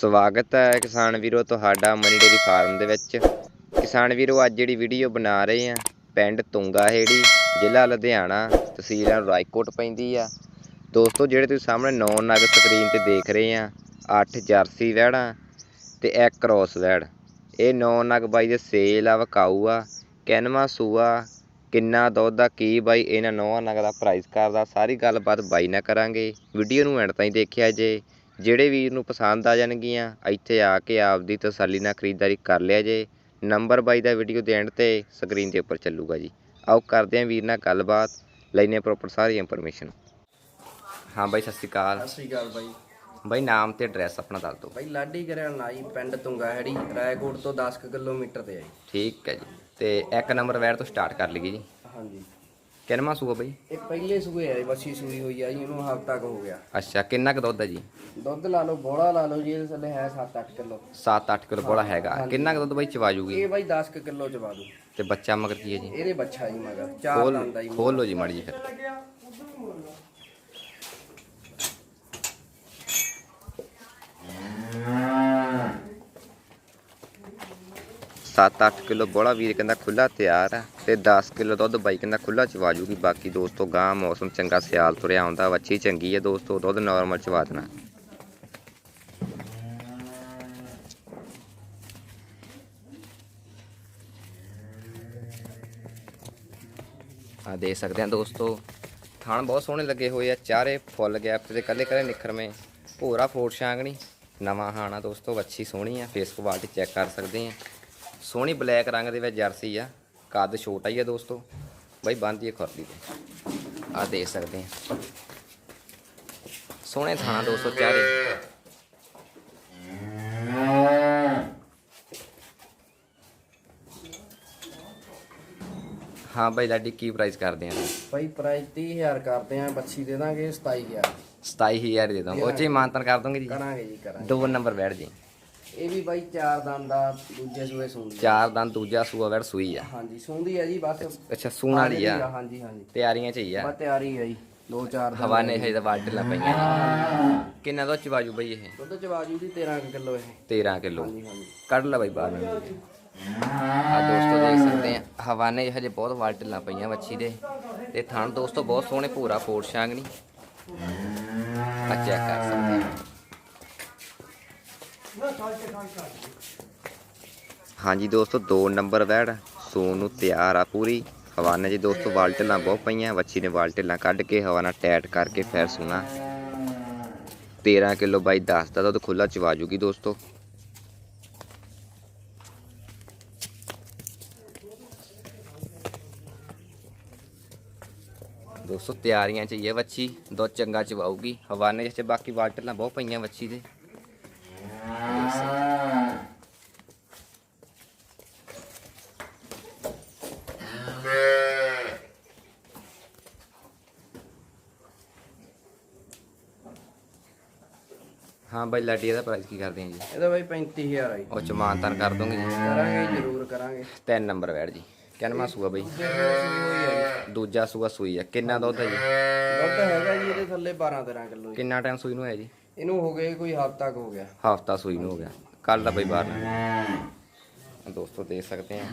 ਸਵਾਗਤ ਹੈ ਕਿਸਾਨ ਵੀਰੋ, ਤੁਹਾਡਾ ਮਨੀ ਡੇਰੀ ਫਾਰਮ ਦੇ ਵਿੱਚ। ਕਿਸਾਨ ਵੀਰੋ, ਅੱਜ ਜਿਹੜੀ ਵੀਡੀਓ ਬਣਾ ਰਹੇ ਆ ਪਿੰਡ ਤੁੰਗਾ ਹੇੜੀ ਜ਼ਿਲ੍ਹਾ ਲੁਧਿਆਣਾ, ਤਹਿਸੀਲ ਰਾਏਕੋਟ ਪੈਂਦੀ ਆ। ਦੋਸਤੋ, ਜਿਹੜੇ ਤੁਸੀਂ ਸਾਹਮਣੇ ਨੌ ਨਗ ਸਕਰੀਨ ਤੇ ਦੇਖ ਰਹੇ ਆ 8 ਜਰਸੀ ਵਹਿੜਾਂ ਤੇ ਇੱਕ ਕ੍ਰੋਸ ਵਹਿੜ। ਇਹ ਨੌ ਨਗ ਬਾਈ ਦੇ ਸੇਲ ਆ, ਵਕਾਊ ਆ, ਕਿੰਨਵਾਂ ਸੂਆ, ਕਿੰਨਾ ਦੁੱਧ ਆ, ਕੀ ਬਾਈ ਇਹਨਾਂ ਨੌਵਾਂ ਨਗ ਦਾ ਪ੍ਰਾਈਸ ਕਰਦਾ ਸਾਰੀ ਗੱਲਬਾਤ ਬਾਈ ਨਾਲ ਕਰਾਂਗੇ। ਵੀਡੀਓ ਨੂੰ ਐਂਡ ਤਾਈਂ ਦੇਖਿਆ ਜੇ। ਜਿਹੜੇ ਵੀਰ ਨੂੰ ਪਸੰਦ ਆ ਜਾਣਗੀਆਂ ਇੱਥੇ ਆ ਕੇ ਆਪਦੀ ਤਸੱਲੀ ਨਾਲ ਖਰੀਦਦਾਰੀ ਕਰ ਲਿਆ ਜੇ। ਨੰਬਰ ਬਾਈ ਦਾ ਵੀਡੀਓ ਦੇ ਐਂਡ ਤੇ ਸਕਰੀਨ ਦੇ ਉੱਪਰ ਚੱਲੂਗਾ ਜੀ। ਆਓ ਕਰਦੇ ਆਂ ਵੀਰ ਨਾਲ ਗੱਲਬਾਤ ਲੈਨੇ ਪ੍ਰੋਪਰ ਸਾਰੀ ਇਨਫੋਰਮੇਸ਼ਨ ਹਾਂ ਬਾਈ ਸਤਿ ਸ਼੍ਰੀ ਅਕਾਲ। ਸਤਿ ਸ਼੍ਰੀ ਅਕਾਲ ਬਾਈ। ਬਾਈ ਨਾਮ ਤੇ ਐਡਰੈਸ ਆਪਣਾ ਦੱਸ ਦਿਓ। ਬਾਈ ਲਾਡੀ ਕਰਿਆਣ ਲਾਈ ਪਿੰਡ ਤੁੰਗਾ ਹੈੜੀ ਰਾਏਕੋਟ ਤੋਂ 10 ਕੁ ਕਿਲੋਮੀਟਰ ਤੇ ਹੈ ਜੀ। ਠੀਕ ਹੈ ਜੀ। ਤੇ ਇੱਕ ਨੰਬਰ ਵੈਰ ਤੋਂ ਸਟਾਰਟ ਕਰ ਲਈਏ ਜੀ। ਹਾਂਜੀ। ਕਿੰਨਵਾਂ ਸੂਆ ਬਈ? ਇਹ ਪਹਿਲੇ ਸੂਏ ਹੈ ਬੱਸੀ ਸੂਈ ਹੋਈ ਆ ਜੀ ਇਹਨੂੰ ਹਫਤਾ ਕੁ ਹੋ ਗਿਆ। ਅੱਛਾ ਕਿੰਨਾ ਕੁ ਦੁੱਧ ਹੈ ਜੀ? ਦੁੱਧ ਲਾ ਲਓ ਬੋੜਾ ਲਾ ਲਓ ਜੀ ਇਹਦੇ ਥੱਲੇ ਹੈ 7-8 ਕਿਲੋ। 7-8 ਕਿਲੋ ਬੋੜਾ ਹੈਗਾ। ਕਿੰਨਾ ਕੁ ਦੁੱਧ ਬਈ ਚਵਾ ਜੂਗੀ? ਇਹ ਬਾਈ 10 ਕਿਲੋ ਚਵਾ ਦੂ ਤੇ ਬੱਚਾ ਮਗਰ ਕੀ ਹੈ ਜੀ? ਇਹਦੇ ਬੱਚਾ ਜੀ ਮਗਰ ਚਾਰ ਖੋਲ ਦੰਦਾ ਜੀ। ਖੋਲ ਲਓ ਜੀ ਮਾੜੀ ਜੀ ਫਿਰ। Mm-hmm. 7-8 ਕਿਲੋ ਬੋਲਾ ਵੀਰ ਕਹਿੰਦਾ ਖੁੱਲਾ ਤਿਆਰ ਆ ਤੇ 10 ਕਿਲੋ ਦੁੱਧ ਬਾਈ ਕਹਿੰਦਾ ਖੁੱਲਾ ਚਵਾ ਜੂਗੀ, ਬਾਕੀ ਦੋਸਤੋ ਗਾਂ ਮੌਸਮ ਚੰਗਾ ਸਿਆਲ ਤੁਰਿਆ ਆਉਂਦਾ ਵੱਛੀ ਚੰਗੀ ਹੈ ਦੋਸਤੋ, ਦੁੱਧ ਨਾਰਮਲ ਚਵਾ ਦੇਣਾ। ਆ ਦੇਖ ਸਕਦੇ ਆ ਦੋਸਤੋ, ਥਣ ਬਹੁਤ ਸੋਹਣੇ ਲੱਗੇ ਹੋਏ ਆ, ਚਾਰੇ ਫੁੱਲ ਗੈਪ ਤੇ ਕੱਲੇ ਕੱਲੇ ਨਿਖਰਵੇਂ ਭੋਰਾ ਫੋਟ ਸ਼ਾਂਗਣੀ ਨਵਾਂ ਹਾਣਾ ਦੋਸਤੋ, ਵੱਛੀ ਸੋਹਣੀ ਆ ਫੇਸਬੁੱਕ ਵਾਲ ਤੇ ਚੈੱਕ ਕਰ ਸਕਦੇ ਆ। ਸੋਹਣੀ ਬਲੈਕ ਰੰਗ ਦੇ ਵਿੱਚ ਜਰਸੀ ਆ। ਕੱਦ ਛੋਟਾ ਹੀ ਆ ਦੋਸਤੋ। ਬਾਈ ਬੰਦੀ ਹੈ ਖੁਰਲੀ ਤੇ। ਆ ਦੇਖ ਸਕਦੇ ਆ। ਸੋਹਣੇ ਥਾਣਾ ਦੋਸਤੋ ਚਾਰੇ। ਹਾਂ ਬਾਈ ਲਾਡੀ ਕੀ ਪ੍ਰਾਈਸ ਕਰਦੇ ਆ? ਬਾਈ ਪ੍ਰਾਈਸ 30000 ਕਰਦੇ ਆ। ਬੱਚੀ ਦੇ ਦਾਂਗੇ 27000 27000 ਦੇ ਦਾਂ ਉਹ ਚ ਮਾਨਤਨ ਕਰ ਦੋਗੇ ਜੀ। ਕਰਾਂਗੇ ਜੀ ਕਰਾਂਗੇ। ਦੋ ਨੰਬਰ ਬੈਠ ਜੀ। ਇਹ ਵੀ ਬਾਈ ਚਾਰ ਦੰਦ ਦਾ ਦੂਜੇ ਸੂਏ ਸੁਣਦੀ ਚਾਰ ਦੰਦ ਦੂਜਾ ਸੂਆ ਵੜ ਸੂਈ ਆ? ਹਾਂਜੀ ਸੁਣਦੀ ਆ ਜੀ ਬਸ ਅੱਛਾ ਸੂਣ ਵਾਲੀ ਆ? ਹਾਂਜੀ ਹਾਂਜੀ ਤਿਆਰੀਆਂ ਚ ਹੀ ਆ? ਬਸ ਤਿਆਰੀ ਜੀ ਦੋ ਚਾਰ ਦਿਨ ਹਵਾ ਨੇ ਹਜੇ ਤਾਂ ਵਾਟ ਢਿੱਲਾ ਪਈਆਂ। ਕਿੰਨਾ ਦੋ ਚਵਾਜੂ ਬਈ ਇਹ? ਦੁੱਧ ਚ ਬਾਜੂ ਦੀ 13 ਕਿਲੋ ਇਹ। 13 ਕਿਲੋ। ਹਾਂਜੀ ਹਾਂਜੀ। ਕੱਢ ਲੈ ਬਈ ਬਾਹਰ। ਨੂੰ ਆ ਦੋਸਤੋ ਦੇਖ ਸਕਦੇ ਆ ਹਵਾਨੇ ਹਜੇ ਬਹੁਤ ਵਾਟ ਢਿੱਲਾ ਪਈਆਂ ਵੱਛੀ ਦੇ। ਤੇ ਥਣ ਦੋਸਤੋ ਬਹੁਤ ਸੋਹਣੇ ਪੂਰਾ ਫੋੜ ਛਾਂਗਣੀ ਆ ਚੈੱਕ ਕਰ ਸਕਦੇ ਆ। ਹਾਂਜੀ ਦੋਸਤੋ, ਦੋ ਨੰਬਰ ਵੈੜ ਸੂਣ ਨੂੰ ਤਿਆਰ ਆ ਪੂਰੀ। ਹਵਾਨੇ ਜੀ ਦੋਸਤੋ, ਵਾਲ ਢਿੱਲਾਂ ਬਹੁਤ ਪਈਆਂ, ਵੱਛੀ ਨੇ ਵਾਲ ਢਿੱਲਾਂ ਕੱਢ ਕੇ ਹਵਾ ਨਾਲ ਟੈਟ ਕਰਕੇ ਫੇਰ ਸੂਣਾ। 13 ਕਿਲੋ ਬਾਈ 10 ਦਾ ਦੁੱਧ ਖੁੱਲਾ ਚਵਾ ਜੂਗੀ ਦੋਸਤੋ। ਦੋਸਤੋ, ਤਿਆਰੀਆਂ ਚ ਹੀ ਹੈ ਵੱਛੀ, ਦੁੱਧ ਚੰਗਾ ਚਵਾਊਗੀ। ਹਵਾਨੇ ਜਿੱਥੇ ਬਾਕੀ ਵਾਟਲਾਂ ਬਹੁਤ ਪਈਆਂ ਵੱਛੀ ਦੇ। ਹਾਂ ਬਾਈ ਲਾਡੀ ਇਹਦਾ ਪ੍ਰਾਈਸ ਕੀ ਕਰਦੇ ਆ ਜੀ? ਇਹਦਾ ਬਾਈ 35000 ਆ ਜੀ। ਉਹ ਚ ਮਾਨਤਨ ਕਰ ਦੋਗੇ ਜੀ। ਕਰਾਂਗੇ ਜੀ, ਜ਼ਰੂਰ ਕਰਾਂਗੇ। ਤਿੰਨ ਨੰਬਰ ਬੈਠ ਜੀ। ਕਿੰਨਵਾਂ ਸੂਆ ਬਈ? ਦੂਜੇ ਆ ਸੂਆ ਸੂਈ ਆ। ਕਿੰਨਾ ਦੁੱਧ ਹੈ ਜੀ? ਦੁੱਧ ਹੈਗਾ ਜੀ ਇਹਦੇ ਥੱਲੇ 12 13 ਕਿਲੋ ਜੀ। ਕਿੰਨਾ ਟਾਈਮ ਸੂਈ ਨੂੰ ਹੈ ਜੀ? ਇਹਨੂੰ ਹੋ ਗਏ ਕੋਈ ਹਫ਼ਤਾ ਕੁ ਹੋ ਗਿਆ। ਹਫਤਾ ਸੂਈ ਨੂੰ ਹੋ ਗਿਆ। ਕੱਲ ਦਾ ਬਈ ਬਾਹਰ ਦੋਸਤੋ ਦੇਖ ਸਕਦੇ ਆ।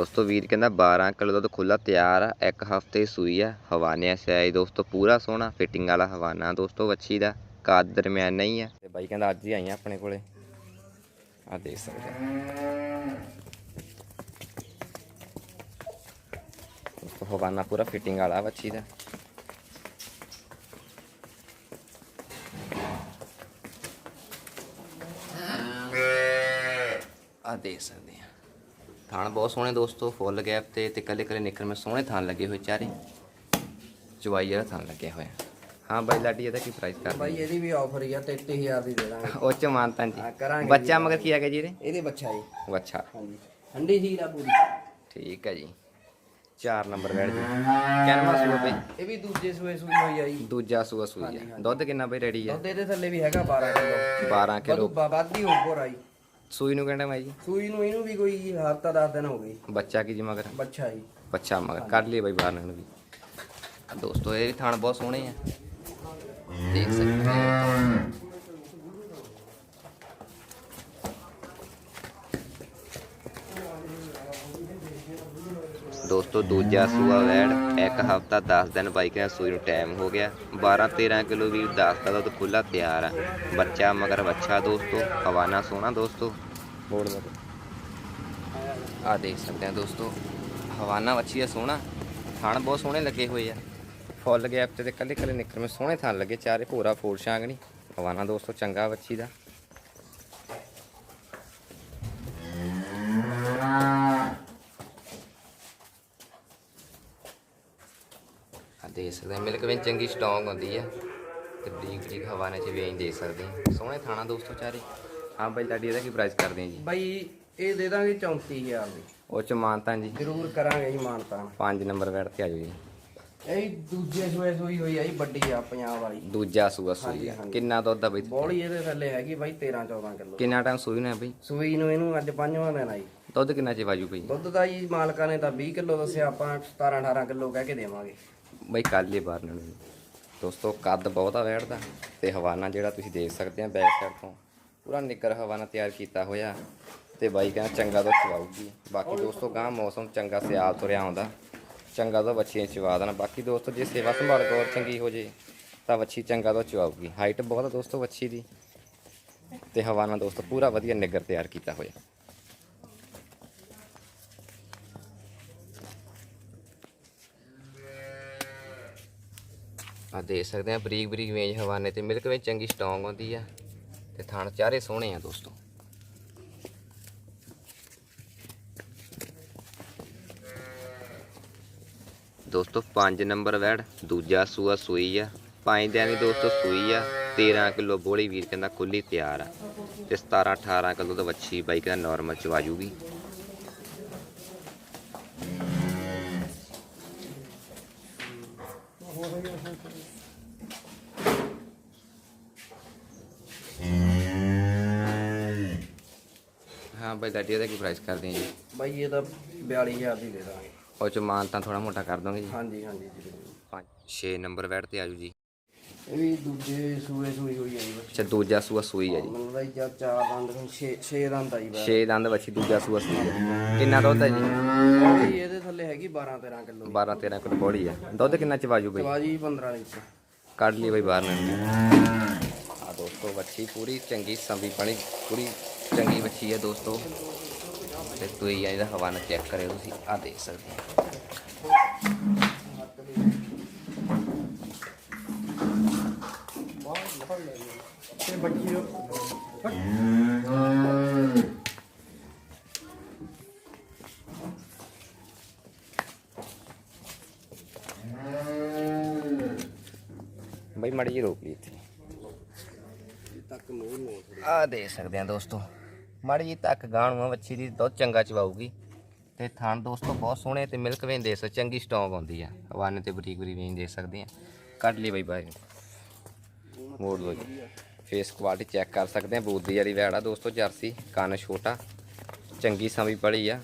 ਦੋਸਤੋ ਵੀਰ ਕਹਿੰਦਾ 12 ਕਿਲੋ ਦੁੱਧ ਖੁੱਲਾ ਤਿਆਰ ਆ, ਇੱਕ ਹਫ਼ਤੇ ਸੂਈ ਆ ਹਵਾਨੇ ਸਿਆਈ ਦੋਸਤੋ, ਪੂਰਾ ਸੋਹਣਾ ਫਿਟਿੰਗ ਵਾਲਾ ਹਵਾਨਾ ਦੋਸਤੋ, ਵੱਛੀ ਦਾ, ਕੱਦ ਦਰਮਿਆਨ ਨਹੀਂ ਆ। ਤੇ ਬਾਈ ਕਹਿੰਦਾ ਅੱਜ ਹੀ ਆਈਆਂ ਆਪਣੇ ਕੋਲੇ। ਆ ਦੇਖ ਸਕਦੇ ਦੋਸਤੋ, ਹਵਾਨਾ ਪੂਰਾ ਫਿਟਿੰਗ ਵਾਲਾ, ਵੱਛੀ ਦਾ। ਆ ਦੇਖ ਸਕਦੇ ਆ। ਥਾਣ ਬਹੁਤ ਸੋਹਣੇ ਦੋਸਤੋ ਫੁੱਲ ਗੈਪ ਤੇ ਤੇ ਕੱਲੇ ਕੱਲੇ ਨਿਕਰ ਮੇ ਸੋਹਣੇ ਥਾਣ ਲੱਗੇ ਹੋਏ ਚਾਰੇ। ਚੁਵਾਈ ਵਾਲਾ ਥਾਣ ਲੱਗਿਆ ਹੋਇਆ। ਹਾਂ ਬਾਈ ਲਾਡੀ ਇਹਦਾ ਕੀ ਪ੍ਰਾਈਸ ਕਰ ਬਾਈ ਇਹਦੀ ਵੀ ਆਫਰ ਹੀ ਆ 33000 ਦੀ ਦੇ ਦਾਂਗੇ। ਉਹ ਚ ਮਾਨਤਾਂ ਜੀ। ਹਾਂ, ਕਰਾਂਗੇ ਬੱਚਾ ਮਗਰ ਕੀ ਹੈਗਾ ਜੀ ਇਹਦੇ? ਇਹਦੇ ਬੱਚਾ ਜੀ। ਅੱਛਾ ਹਾਂਜੀ। ਠੰਡੀ ਸੀਲ ਆ ਪੂਰੀ। ਠੀਕ ਹੈ ਜੀ। 4 ਨੰਬਰ ਬੈਠ ਜੀ। ਕਿੰਨਾ ਸੂਆ ਬਈ ਇਹ ਵੀ ਦੂਜੇ ਸੂਏ ਸੂਈ ਹੋਈ ਆ ਜੀ। ਦੂਜਾ ਸੂਆ ਸੂਈ ਆ। ਦੁੱਧ ਕਿੰਨਾ ਬਈ ਰੈਡੀ ਆ? ਦੁੱਧ ਇਹਦੇ ਥੱਲੇ ਵੀ ਹੈਗਾ 12 ਕਿਲੋ। 12 ਕਿਲੋ। ਬਾਦੀ ਉੱਪਰ ਆਈ ਸੂਈ ਨੂੰ ਕਹਿੰਦਾ ਮੈਂ ਜੀ? ਸੂਈ ਨੂੰ ਇਹਨੂੰ ਵੀ ਕੋਈ ਹਫ਼ਤਾ 10 ਦਿਨ ਹੋ ਗਈ ਬੱਚਾ ਕੀ ਜੀ ਮਗਰ? ਬੱਚਾ ਜੀ। ਬੱਚਾ ਮਗਰ। ਕੱਢ ਲਈ ਬਈ ਬਾਹਰ ਨੂੰ ਵੀ। ਦੋਸਤੋ ਇਹ ਵੀ ਥਣ ਬਹੁਤ ਸੋਹਣੇ ਆ। ਦੇਖ ਸਕਦੇ ਹੋ। ਦੋਸਤੋ ਦੂਜਾ ਸੂਆ ਵੈੜ ਇੱਕ ਹਫਤਾ 10 ਦਿਨ ਬਾਈਕ ਨਾਲ ਸੂਈ ਨੂੰ ਟਾਈਮ ਹੋ ਗਿਆ। 12 13 ਕਿਲੋ ਵੀ 10 ਦਾ ਦੁੱਧ ਖੁੱਲਾ ਤਿਆਰ ਆ। ਬੱਚਾ ਮਗਰ ਬੱਚਾ ਦੋਸਤੋ ਹਵਾਨਾ ਸੋਹਣਾ ਦੋਸਤੋ। ਮੋੜ ਆ ਦੇਖ ਸਕਦੇ ਆ ਦੋਸਤੋ ਹਵਾਨਾ ਵੱਛੀ ਆ ਸੋਹਣਾ। ਥਣ ਬਹੁਤ ਸੋਹਣੇ ਲੱਗੇ ਹੋਏ ਆ। ਫੁੱਲ ਗੈਪ ਤੇ ਕੱਲੇ ਕੱਲੇ ਨਿਕਰ ਮੇ ਸੋਹਣੇ ਥਣ ਲੱਗੇ ਚਾਰੇ ਭੋਰਾ ਫੋਰ ਸ਼ਾਂਗਣੀ ਹਵਾਨਾ ਦੋਸਤੋ ਚੰਗਾ ਵੱਛੀ ਦਾ। ਦੇਖ ਸਕਦੇ ਆ ਮਿਲਕ ਵੇਨ ਚੰਗੀ ਸਟਰੋਂਗ ਹੁੰਦੀ ਆ ਤੇ ਬਰੀਕ ਬਰੀਕ ਹਵਾਨੇ ਚ ਵੇਚ ਦੇ ਸਕਦੇ ਆ ਸੋਹਣੇ ਥਾਣਾ ਦੋਸਤੋ ਚਾਰੇ। ਹਾਂ ਬਾਈ ਲਾਡੀ ਇਹਦਾ ਕੀ ਪ੍ਰਾਈਸ ਕਰਦੇ ਆ ਜੀ? ਬਾਈ ਇਹ ਦੇ ਦਾਂਗੇ 34000 ਦੀ। ਉਹ ਚ ਮਾਨਤਾਂ ਜੀ। ਜ਼ਰੂਰ ਕਰਾਂਗੇ ਜੀ ਮਾਨਤਾਨ 5 ਨੰਬਰ ਵੈੜ ਤੇ ਆ ਜਾਓ ਜੀ। ਇਹ ਦੂਜੇ ਸੂਏ ਸੂਈ ਹੋਈ ਆ ਜੀ ਵੱਡੀ ਆ ਪੰਜਾਬ ਵਾਲੀ। ਦੂਜਾ ਸੂਆ ਸੂਈ ਆ। ਕਿੰਨਾ ਦੁੱਧ ਆ ਬਈ ਬੋਲੀ ਇਹਦੇ ਥੱਲੇ ਹੈਗੀ ਬਾਈ 13 14 ਕਿਲੋ। ਕਿੰਨਾ ਟਾਈਮ ਸੂਈ ਨਾ ਬਈ? ਸੂਈ ਨੂੰ ਇਹਨੂੰ ਅੱਜ ਪੰਜਵਾਂ ਦਿਨ ਆਈ ਦੁੱਧ ਕਿੰਨਾ ਚ ਵਾਜੂ ਬਈ? ਦੁੱਧ ਦਾ ਜੀ ਮਾਲਕਾਂ ਨੇ ਤਾਂ 20 ਕਿਲੋ ਦੱਸਿਆ ਆਪਾਂ 17 18 ਕਿਲੋ ਕਹਿ ਕੇ ਦੇਵਾਂਗੇ। ਬਾਈ ਕੱਲ ਹੀ ਬਾਹਰ ਨੂੰ। ਦੋਸਤੋ, ਕੱਦ ਬਹੁਤ ਆ ਵੈੜ ਦਾ ਤੇ ਹਵਾਨਾ ਜਿਹੜਾ ਤੁਸੀਂ ਦੇਖ ਸਕਦੇ ਆ ਬੈਕ ਸਾਈਡ ਤੋਂ, ਪੂਰਾ ਨਿੱਗਰ ਹਵਾਨਾ ਤਿਆਰ ਕੀਤਾ ਹੋਇਆ ਤੇ ਬਾਈ ਕਹਿੰਦਾ ਚੰਗਾ ਦੁੱਧ ਚਵਾਊਗੀ। ਬਾਕੀ ਦੋਸਤੋ ਗਾਂ ਮੌਸਮ ਚੰਗਾ ਸਿਆਲ ਤੁਰਿਆ ਆਉਂਦਾ। ਚੰਗਾ ਦੁੱਧ ਬੱਚੀਆਂ ਚਵਾ ਦੇਣਾ। ਬਾਕੀ ਦੋਸਤੋ, ਜੇ ਸੇਵਾ ਸੰਭਾਲ ਗੌਰ ਚੰਗੀ ਹੋ ਜੇ, ਤਾਂ ਵੱਛੀ ਚੰਗਾ ਦੁੱਧ ਚਵਾਊਗੀ। ਹਾਈਟ ਬਹੁਤ ਆ ਦੋਸਤੋ ਵੱਛੀ ਦੀ ਤੇ ਹਵਾਨਾ ਦੋਸਤੋ, ਪੂਰਾ ਵਧੀਆ ਨਿੱਗਰ ਤਿਆਰ ਕੀਤਾ ਹੋਇਆ। ਆ ਦੇਖ ਸਕਦੇ ਆ, ਬਰੀਕ ਬਰੀਕ ਵੇਜ ਹਵਾਨੇ ਤੇ ਮਿਲਕ ਵਿੱਚ ਚੰਗੀ ਸਟਰੋਂਗ ਹੁੰਦੀ ਆ ਤੇ ਥਣ ਚਾਰੇ ਸੋਹਣੇ ਆ ਦੋਸਤੋ। ਦੋਸਤੋ 5 ਨੰਬਰ ਵੈੜ, ਦੂਜਾ ਸੂਆ ਸੂਈ ਆ। ਪੰਜ ਦਿਨ ਦੀ ਦੋਸਤੋ ਸੂਈ ਆ 13 ਕਿਲੋ ਬੋਲੀ ਵੀਰ ਕਹਿੰਦਾ ਖੁੱਲੀ ਤਿਆਰ ਆ। ਤੇ 17 18 ਕਿਲੋ ਦਾ ਵੱਛੀ ਬਾਈ ਕਹਿੰਦਾ ਨਾਰਮਲ ਚ ਵਾਜੂਗੀ ਹਾਂ ਬਾਈ ਲਾਡੀ ਇਹਦਾ ਕੀ ਪ੍ਰਾਈਸ ਕਰਦੇ ਆ ਜੀ? ਬਾਈ ਇਹ ਤਾਂ 42000 ਦੀ ਦੇ ਦਾਂਗੇ। ਉਹ ਚ ਮਾਨ ਤਾਂ ਥੋੜਾ ਮੋਟਾ ਕਰ ਦੋਗੇ ਜੀ? ਹਾਂਜੀ ਹਾਂਜੀ ਜ਼ਰੂਰ। 5 6 ਨੰਬਰ ਵੈੜ ਤੇ ਆਜੂ ਜੀ। ਇਹ ਵੀ ਦੂਜੇ ਸੂਏ ਸੂਈ ਹੋਈ ਆ ਜੀ ਬੱਚੀ ਅੱਛਾ ਦੂਜਾ ਸੂਆ ਸੂਈ ਹੈ ਜੀ। ਮੈਨੂੰ ਤਾਂ ਜਾਂ ਚਾਰ ਦੰਦ ਨੂੰ 6 6 ਦੰਦ ਆਈ ਬਾ 6 ਦੰਦ ਵੱਛੀ ਦੂਜਾ ਸੂਆ ਸੂਈ ਹੈ ਕਿੰਨਾ ਦੁੱਧ ਹੈ ਜੀ? ਬੋਲੀ ਇਹਦੇ ਥੱਲੇ ਹੈਗੀ 12 13 ਕਿਲੋ। 12 13 ਕਿਲੋ ਬੋੜੀ ਹੈ ਦੁੱਧ ਕਿੰਨਾ ਚ ਵਾਜੂ ਬਈ? ਚਵਾਜੀ 15 ਲੀਟਰ। ਕੱਢ ਲਈ ਬਈ ਬਾਹਰ ਨੇ ਆ ਦੋਸਤੋ ਵੱਛੀ ਪੂਰੀ ਚੰਗੀ ਸੰਭੀ ਪਣੀ ਪੂਰੀ ਚੰਗੀ ਬੱਚੀ ਹੈ ਦੋਸਤੋ। ਤੇ ਤੁਸੀਂ ਇਹਦਾ ਹਵਾਨਾ ਚੈੱਕ ਕਰਿਓ, ਤੁਸੀਂ ਆ ਦੇਖ ਸਕਦੇ ਹੋ। ਤੇ ਬੱਚੀ ਬਈ ਮੜੀ ਜੀ ਰੋਕ ਲਈ ਇੱਥੇ। ਆ ਦੇਖ ਸਕਦੇ ਆ ਦੋਸਤੋ। ਮਾੜੀ ਜੀ ਤੱਕ ਗਾਣ ਨੂੰ ਵੱਛੀ ਦੀ ਦੁੱਧ ਚੰਗਾ ਚਵਾਊਗੀ ਤੇ ਥਣ ਦੋਸਤੋ ਬਹੁਤ ਸੋਹਣੇ ਤੇ ਮਿਲਕ ਵੇਨ ਦੇ ਸਕ ਚੰਗੀ ਸਟਰੋਂਗ ਆਉਂਦੀ ਆ। ਹਵਾਨੇ ਤੇ ਬਰੀਕ ਬਰੀਕ ਵੇਨ ਦੇ ਸਕਦੇ ਆ ਕੱਢ ਲਈ ਬਈ ਬਾਈ। ਮੋੜ ਲੋ ਜੀ। ਫੇਸ ਕੁਆਲਿਟੀ ਚੈੱਕ ਕਰ ਸਕਦੇ ਆ, ਬੂਦੀ ਵਾਲੀ ਵੈੜ ਆ ਦੋਸਤੋ, ਜਰਸੀ, ਕੰਨ ਛੋਟਾ। ਚੰਗੀ ਸਮੀ ਪੜੀ ਆ।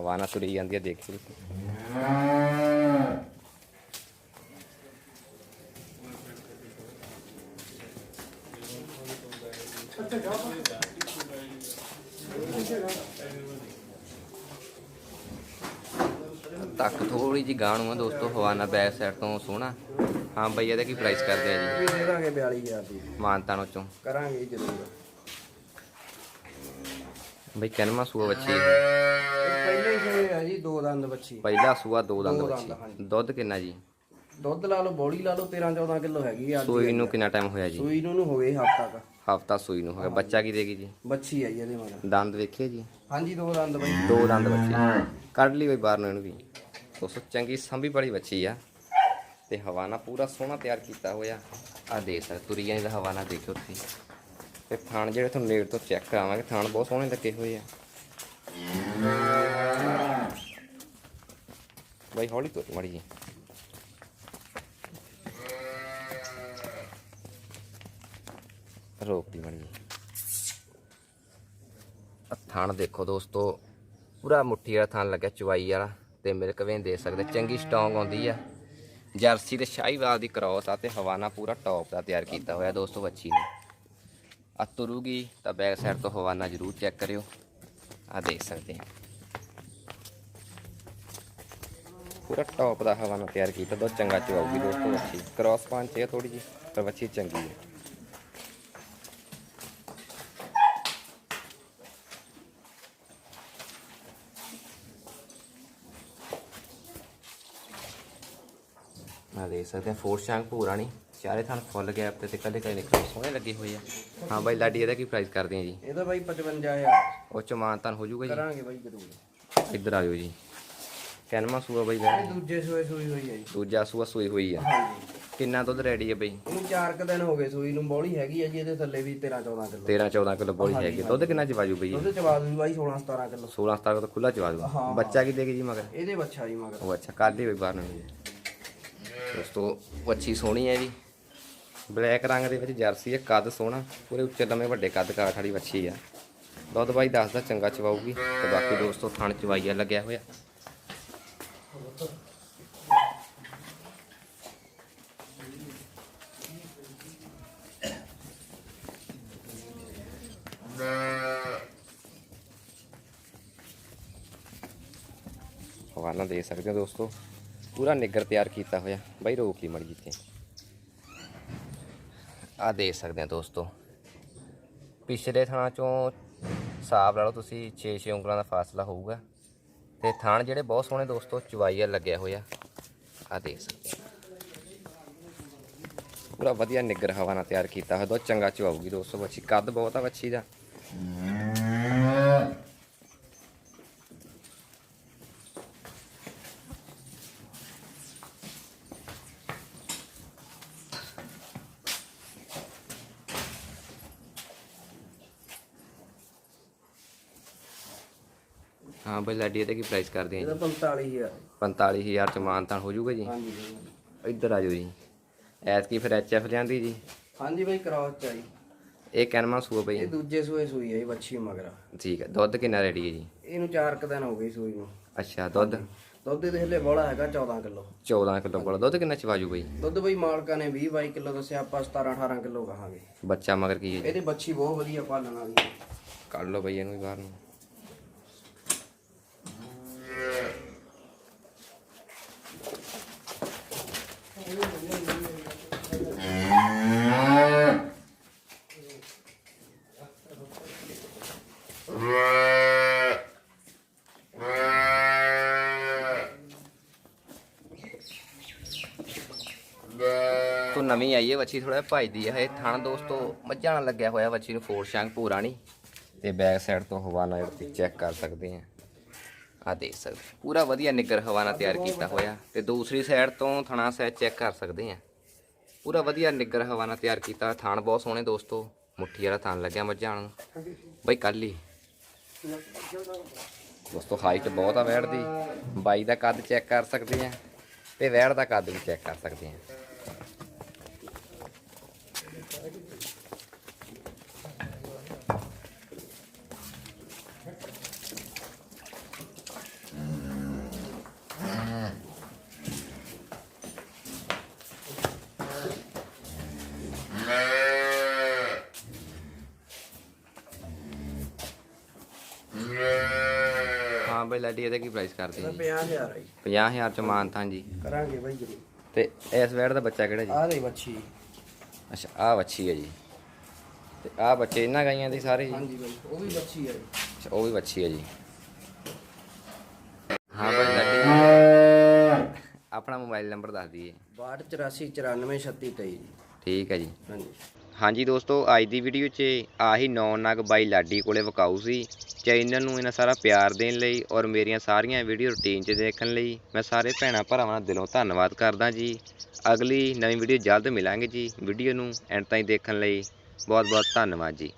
ਹਵਾਨਾ ਤੁਰੀ ਜਾਂਦੀ ਆ, ਦੇਖ। ਤੱਕ ਥੋੜੀ ਜੀ ਗਾਣੂ ਆ ਦੋਸਤੋ ਹਵਾਨਾ ਬੈਕ ਸਾਈਡ ਤੋਂ ਸੋਹਣਾ। ਹਾਂ ਬਈ ਇਹਦਾ ਕੀ ਪ੍ਰਾਈਸ ਕਰਦੇ ਆ ਜੀ? ਦੇ ਦਾਂਗੇ 42000 ਦੀ। ਮਾਨਤਾਨੋ ਚੋਂ ਕਰਾਂਗੇ ਜੀ ਜ਼ਰੂਰ। ਬਈ ਕਨਮਾ ਸੂਆ ਬੱਚੀ ਪਹਿਲੇ ਹੀ ਜੀ ਦੋ ਦੰਦ ਬੱਚੀ। ਪਹਿਲਾ ਸੂਆ ਦੋ ਦੰਦ ਦੋ ਦੰਦ, ਬੱਚੀ। ਹਾਂਜੀ। ਦੁੱਧ ਕਿੰਨਾ ਜੀ? ਦੁੱਧ ਲਾ ਲਓ ਬੋੜੀ ਲਾ ਲਓ 13 14 ਕਿਲੋ ਹੈਗੀ ਆ ਅੱਜ ਸੂਈ ਨੂੰ ਕਿੰਨਾ ਟਾਈਮ ਹੋਇਆ ਜੀ? ਸੂਈ ਨੂੰ ਨੂੰ ਹੋ ਗਏ ਹਫਤਾ ਕ। ਹਫਤਾ ਸੂਈ ਨੂੰ ਹੋ ਗਿਆ ਬੱਚਾ ਕੀ ਦੇਗੀ ਜੀ? ਬੱਚੀ ਆਈ ਇਹਦੇ ਮਗਰ। ਦੰਦ ਵੇਖੇ ਜੀ? ਹਾਂਜੀ ਦੋ ਦੰਦ ਬਈ। ਦੋ ਦੰਦ ਬੱਚੀ। ਕੱਢ ਲਈ ਬਈ ਬਾਹਰ ਨੂੰ ਇਹਨੂੰ ਵੀ। ਦੋਸਤੋ ਚੰਗੀ ਸੰਭੀ ਵਾਲੀ ਬੱਚੀ ਆ ਤੇ ਹਵਾਨਾ ਪੂਰਾ ਸੋਹਣਾ ਤਿਆਰ ਕੀਤਾ ਹੋਇਆ ਆ ਦੇਖ ਸਕਦੇ ਤੁਰੀਆਂ ਦਾ ਹਵਾਨਾ ਦੇਖੋ ਤੁਸੀਂ ਤੇ ਥਾਣ ਜਿਹੜੇ ਤੁਹਾਨੂੰ ਨੇੜ ਤੋਂ ਚੈੱਕ ਕਰਾਵਾਂਗੇ ਥਾਣ ਬਹੁਤ ਸੋਹਣੇ ਲੱਗੇ ਹੋਏ ਆ ਬਾਈ ਹੌਲੀ ਤੁਰ ਮੜੀ ਜੀ ਰੋਕਦੀ ਮੜੀ ਥਾਣ ਦੇਖੋ ਦੋਸਤੋ ਪੂਰਾ ਮੁੱਠੀ ਵਾਲਾ ਥਾਣ ਲੱਗਿਆ ਚਵਾਈ ਵਾਲਾ ਤੇ ਮਿਲਕ ਵੇਨ ਦੇ ਸਕਦੇ, ਚੰਗੀ ਸਟਰੋਂਗ ਆਉਂਦੀ ਆ। ਜਰਸੀ ਤੇ ਸ਼ਾਹੀਵਾਲ ਦੀ ਕ੍ਰੋਸ ਆ ਤੇ ਹਵਾਨਾ ਪੂਰਾ ਟੌਪ ਦਾ ਤਿਆਰ ਕੀਤਾ ਹੋਇਆ ਦੋਸਤੋ ਬੱਚੀ ਨੇ। ਆ ਤੁਰੂਗੀ ਤਾਂ ਬੈਕ ਸਾਈਡ ਤੋਂ ਹਵਾਨਾ ਜ਼ਰੂਰ ਚੈੱਕ ਕਰਿਓ। ਆ ਦੇਖ ਸਕਦੇ ਆ। ਪੂਰਾ ਟੌਪ ਦਾ ਹਵਾਨਾ ਤਿਆਰ ਕੀਤਾ ਦੋ ਚੰਗਾ ਚਵਾਉਗੀ ਦੋਸਤੋ ਬੱਚੀ। ਕ੍ਰੋਸ ਪੰਚ ਹੈ ਥੋੜੀ ਜੀ ਪਰ ਬੱਚੀ ਚੰਗੀ ਹੈ। ਆ ਦੇਖ ਸਕਦੇ ਆ ਫੋਰ ਸ਼ਾਂਕ ਪੂਰਾ ਨਹੀਂ। ਚਾਰੇ ਥਣ ਫੁੱਲ ਗੈਪ ਤੇ ਤੇ ਕੱਲੇ ਕੱਲੇ ਨਿਕਲ ਸੋਹਣੇ ਲੱਗੇ ਹੋਏ ਆ। ਹਾਂ ਬਾਈ ਲਾਡੀ ਇਹਦਾ ਕੀ ਪ੍ਰਾਈਸ ਕਰਦੇ ਆ ਜੀ? ਇਹਦਾ ਬਾਈ 55000 ਉਹ ਚ ਮਾਨਤਾਨ ਹੋ ਜਾਊਗਾ ਕਰਾਂਗੇ ਬਾਈ ਜ਼ਰੂਰ। ਜੀ ਇੱਧਰ ਆ ਜਾਓ ਜੀ। ਕੈਨਮਾ ਸੂਆ ਬਾਈ ਇਹ ਦੂਜੇ ਸੂਏ ਸੂਈ ਹੋਈ ਹੈ ਜੀ। ਦੂਜਾ ਸੂਆ ਸੂਈ ਹੋਈ ਆ। ਕਿੰਨਾ ਦੁੱਧ ਰੈਡੀ ਹੈ ਬਈ? ਇਹਨੂੰ 4 ਕ ਦਿਨ ਹੋ ਗਏ ਸੂਈ ਨੂੰ ਬੋਲੀ ਹੈਗੀ ਆ ਜੀ ਇਹਦੇ ਥੱਲੇ ਵੀ 13 14 ਕਿਲੋ। 13 14 ਕਿਲੋ ਬੋਲੀ ਹੈਗੀ ਦੁੱਧ ਕਿੰਨਾ ਚਵਾਜੂ ਬਈ? ਦੁੱਧ ਚਵਾ ਦੂ ਬਾਈ 16 17 ਕਿਲੋ। 16 17 ਤਾਂ ਖੁੱਲਾ ਚਵਾ ਦੂ। ਬੱਚਾ ਕੀ ਦੇਗੀ ਜੀ ਮਗਰ? ਇਹਦੇ ਬੱਚਾ ਜੀ ਮਗਰ। ਉਹ ਅੱਛਾ ਕੱਲ ਹੀ ਬਈ ਬਾਹਰ ਨੂੰ ਦੋਸਤੋ, ਵੱਛੀ ਸੋਹਣੀ ਹੈ ਜੀ। ਬਲੈਕ ਰੰਗ ਦੇ ਵਿੱਚ ਜਰਸੀ ਹੈ, ਕੱਦ ਸੋਹਣਾ, ਪੂਰੇ ਉੱਚੇ ਲੰਮੇ ਵੱਡੇ ਕੱਦ ਕਾਠ ਵਾਲੀ ਵੱਛੀ ਆ। ਦੁੱਧ ਬਾਈ ਦੱਸਦਾ ਚੰਗਾ ਚਵਾਊਗੀ ਤੇ ਬਾਕੀ ਦੋਸਤੋ, ਥਣ ਚਵਾਈਆ ਲੱਗਿਆ ਹੋਇਆ। ਹਵਾਲਾ ਦੇ ਸਕਦੇ ਹੋ ਦੋਸਤੋ। ਪੂਰਾ ਨਿੱਗਰ ਤਿਆਰ ਕੀਤਾ ਹੋਇਆ। ਬਾਈ ਰੋਕ ਲਈ ਮੜੀ ਜਿੱਤੇ ਆ ਦੇਖ ਸਕਦੇ ਆ ਦੋਸਤੋ। ਪਿਛਲੇ ਥਾਂ ਚੋਂ ਹਿਸਾਬ ਲਾ ਲਓ ਤੁਸੀਂ 6-6 ਉਂਗਲਾਂ ਦਾ ਫਾਸਲਾ ਹੋਊਗਾ। ਤੇ ਥਾਣ ਜਿਹੜੇ ਬਹੁਤ ਸੋਹਣੇ ਦੋਸਤੋ ਚਵਾਈਆ ਲੱਗਿਆ ਹੋਇਆ। ਆ ਦੇਖ ਸਕਦੇ ਆ ਪੂਰਾ ਵਧੀਆ ਨਿੱਗਰ ਹਵਾ ਨਾਲ ਤਿਆਰ ਕੀਤਾ ਹੋਇਆ। ਦੋ ਚੰਗਾ ਚਵਾਊਗੀ ਦੋਸਤੋ। ਬੱਚੀ ਕੱਦ ਬਹੁਤ ਆ ਬੱਚੀ ਦਾ। ਬਈ ਲਾਡੀ ਇਹਦਾ ਕੀ ਪ੍ਰਾਈਸ ਕਰਦੇ ਆ ਇਹਦਾ ਜੀ 45000 45000 ਚ ਮਾਨਤਾਨ ਹੋ ਜਾਊਗਾ ਜੀ? ਹਾਂਜੀ। ਬਾਈ। ਇੱਧਰ ਆ ਜਾਓ ਜੀ। ਐਤਕੀ ਫਿਰ ਐਚਐਫ ਲਿਆਂਦੀ ਜੀ। ਹਾਂਜੀ ਬਾਈ ਕਰਾਓ ਚਾਈ ਇਹ ਕੈਨਮਾ ਸੂਆ ਇਹ ਦੂਜੇ ਸੂਏ ਸੂਈ ਹੈ ਜੀ ਬੱਚੀ ਮਗਰ। ਠੀਕ ਹੈ ਦੁੱਧ ਕਿੰਨਾ ਰੈਡੀ ਹੈ ਜੀ? ਇਹਨੂੰ 4 ਕ ਦਿਨ ਹੋ ਗਏ ਸੂਈ ਨੂੰ। ਅੱਛਾ ਦੁੱਧ? ਦੁੱਧ ਦੇ ਹਲੇ ਬੋਲਾ ਹੈਗਾ 14 ਕਿਲੋ। 14 ਕਿਲੋ ਬੜਾ ਦੁੱਧ ਕਿੰਨਾ ਚਵਾਜੂ ਬਈ? ਦੁੱਧ ਬਈ ਮਾਲਕਾਂ ਨੇ 20 22 ਕਿਲੋ ਦੱਸਿਆ ਆਪਾਂ 17 18 ਕਿਲੋ ਕਹਾਂਗੇ। ਬੱਚਾ ਮਗਰ ਕੀ ਹੈ ਜੀ? ਇਹਦੀ ਬੱਚੀ ਬਹੁਤ ਵਧੀਆ ਪਾਲਣ ਵਾਲੀ ਹੈ। ਕੱਢ ਲਓ ਬਈ ਇਹਨੂੰ ਵੀ ਬਾਹਰ ਨੂੰ। ਤੋਂ ਨਵੀਂ ਆਈ ਹੈ ਵੱਛੀ ਥੋੜਾ ਭਜਦੀ ਹੈ ਇਹ ਥਣ ਦੋਸਤੋ ਮੱਝਾਂ ਨਾਲ ਲੱਗਿਆ ਹੋਇਆ ਵੱਛੀ ਨੂੰ ਫੋਰ ਸ਼ਾਂਗ ਪੂਰਾ ਨਹੀਂ ਤੇ ਬੈਕ ਸਾਈਡ ਤੋਂ ਹਵਾ ਨਾਲ ਚੈੱਕ ਕਰ ਸਕਦੇ ਆ। ਆ ਦੇਖ ਸਕਦੇ ਪੂਰਾ ਵਧੀਆ ਨਿੱਗਰ ਹਵਾਨਾ ਤਿਆਰ ਕੀਤਾ ਹੋਇਆ। ਤੇ ਦੂਸਰੀ ਸਾਈਡ ਤੋਂ ਥਣਾ ਸਾਈਡ ਚੈੱਕ ਕਰ ਸਕਦੇ ਆ ਪੂਰਾ ਵਧੀਆ ਨਿੱਗਰ ਹਵਾਨਾ ਤਿਆਰ ਕੀਤਾ। ਥਾਣ ਬਹੁਤ ਸੋਹਣੇ ਦੋਸਤੋ। ਮੁੱਠੀ ਵਾਲਾ ਥਾਣ ਲੱਗਿਆ ਮੱਝਾਂ ਨੂੰ। ਬਈ ਕੱਲ ਹੀ। ਦੋਸਤੋ ਹਾਈਟ ਬਹੁਤ ਆ ਵੈੜ ਦੀ। ਬਾਈ ਦਾ ਕੱਦ ਚੈੱਕ ਕਰ ਸਕਦੇ ਆ ਤੇ ਵੈੜ ਦਾ ਕੱਦ ਵੀ ਚੈੱਕ ਕਰ ਸਕਦੇ ਆ ਬਈ ਲਾਡੀ ਇਹਦਾ ਕੀ ਪ੍ਰਾਈਸ ਕਰਦੇ ਜੀ? 50000 ਹੈ ਜੀ। 50000 ਚ ਮਾਨਤਾਂ ਜੀ। ਕਰਾਂਗੇ ਬਾਈ ਜਰੂਰ। ਤੇ ਇਸ ਵੈੜ ਦਾ ਬੱਚਾ ਕਿਹੜਾ ਜੀ? ਆਹ ਦੇ ਬੱਚੀ। ਅੱਛਾ ਆ ਵੱਛੀ ਹੈ ਜੀ। ਤੇ ਆ ਬੱਚੇ ਇਹਨਾਂ ਗਾਈਆਂ ਦੇ ਸਾਰੇ ਜੀ? ਹਾਂਜੀ ਬਾਈ ਉਹ ਵੀ ਬੱਚੀ ਹੈ ਜੀ। ਅੱਛਾ ਉਹ ਵੀ ਵੱਛੀ ਹੈ ਜੀ। ਹਾਂ ਬਈ ਲਾਡੀ ਆਪਣਾ ਮੋਬਾਈਲ ਨੰਬਰ ਦੱਸ ਦਈਏ। 6284943623 ਜੀ। ਠੀਕ ਹੈ ਜੀ। ਹਾਂਜੀ। ਹਾਂਜੀ ਦੋਸਤੋ, ਅੱਜ ਦੀ ਵੀਡੀਓ 'ਚ ਆਹੀ ਨੌ ਨਗ ਬਾਈ ਲਾਡੀ ਕੋਲੇ ਵਕਾਊ ਸੀ। ਚੈਨਲ ਨੂੰ ਇਹਨਾਂ ਸਾਰਾ ਪਿਆਰ ਦੇਣ ਲਈ ਔਰ ਮੇਰੀਆਂ ਸਾਰੀਆਂ ਵੀਡੀਓ ਰੁਟੀਨ 'ਚ ਦੇਖਣ ਲਈ ਮੈਂ ਸਾਰੇ ਭੈਣਾਂ ਭਰਾਵਾਂ ਦਾ ਦਿਲੋਂ ਧੰਨਵਾਦ ਕਰਦਾ ਜੀ। ਅਗਲੀ ਨਵੀਂ ਵੀਡੀਓ ਜਲਦ ਮਿਲਾਂਗੇ ਜੀ। ਵੀਡੀਓ ਨੂੰ ਐਂਡ ਤਾਈਂ ਦੇਖਣ ਲਈ ਬਹੁਤ ਬਹੁਤ ਧੰਨਵਾਦ ਜੀ।